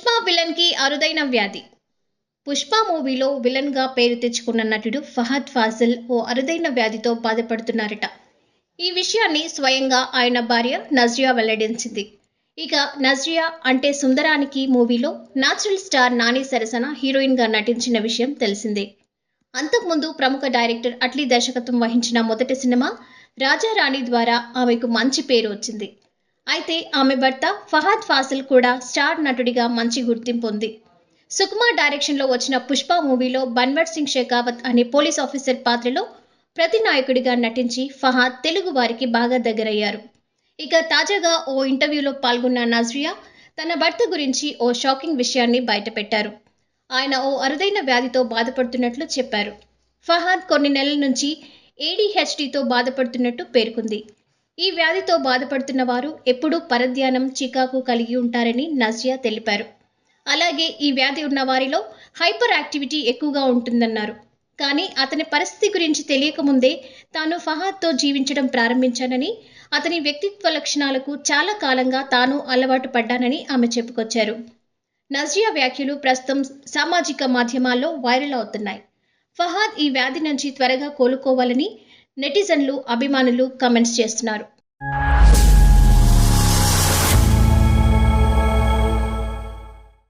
విలన్కి అరుదైన వ్యాధి. పుష్ప మూవీలో విలన్గా పేరు తెచ్చుకున్న నటుడు ఫహద్ ఫాజిల్ ఓ అరుదైన వ్యాధితో బాధపడుతున్నారట. ఈ విషయాన్ని స్వయంగా ఆయన భార్య నజ్రియా వెల్లడించింది. ఇక నజ్రియా అంటే సుందరానికి మూవీలో నాచురల్ స్టార్ నాని సరసన హీరోయిన్గా నటించిన విషయం తెలిసిందే. అంతకుముందు ప్రముఖ డైరెక్టర్ అట్లీ దర్శకత్వం వహించిన మొదటి సినిమా రాజారాణి ద్వారా ఆమెకు మంచి పేరు వచ్చింది. అయితే ఆమె భర్త ఫహాద్ ఫాసిల్ కూడా స్టార్ నటుడిగా మంచి గుర్తింపు ఉంది. సుకుమార్ డైరెక్షన్లో వచ్చిన పుష్ప మూవీలో బన్వర్ సింగ్ షెకావత్ అనే పోలీస్ ఆఫీసర్ పాత్రలో ప్రతి నాయకుడిగా నటించి ఫహాద్ తెలుగు వారికి బాగా దగ్గరయ్యారు. ఇక తాజాగా ఓ ఇంటర్వ్యూలో పాల్గొన్న నజ్రియా తన భర్త గురించి ఓ షాకింగ్ విషయాన్ని బయటపెట్టారు. ఆయన ఓ అరుదైన వ్యాధితో బాధపడుతున్నట్లు చెప్పారు. ఫహాద్ కొన్ని నెలల నుంచి ఏడీహెచ్డితో బాధపడుతున్నట్టు పేర్కొంది. ఈ వ్యాధితో బాధపడుతున్న వారు ఎప్పుడూ పరధ్యానం చికాకు కలిగి ఉంటారని నజియా తెలిపారు. అలాగే ఈ వ్యాధి ఉన్న వారిలో హైపర్ యాక్టివిటీ ఎక్కువగా ఉంటుందన్నారు. కానీ అతని పరిస్థితి గురించి తెలియకముందే తాను ఫహాద్తో జీవించడం ప్రారంభించానని అతని వ్యక్తిత్వ లక్షణాలకు చాలా కాలంగా తాను అలవాటు పడ్డానని ఆమె చెప్పుకొచ్చారు. నజియా వ్యాఖ్యలు ప్రస్తుతం సామాజిక మాధ్యమాల్లో వైరల్ అవుతున్నాయి. ఫహాద్ ఈ వ్యాధి నుంచి త్వరగా కోలుకోవాలని నెటిజన్లు అభిమానులు కమెంట్స్ చేస్తున్నారు.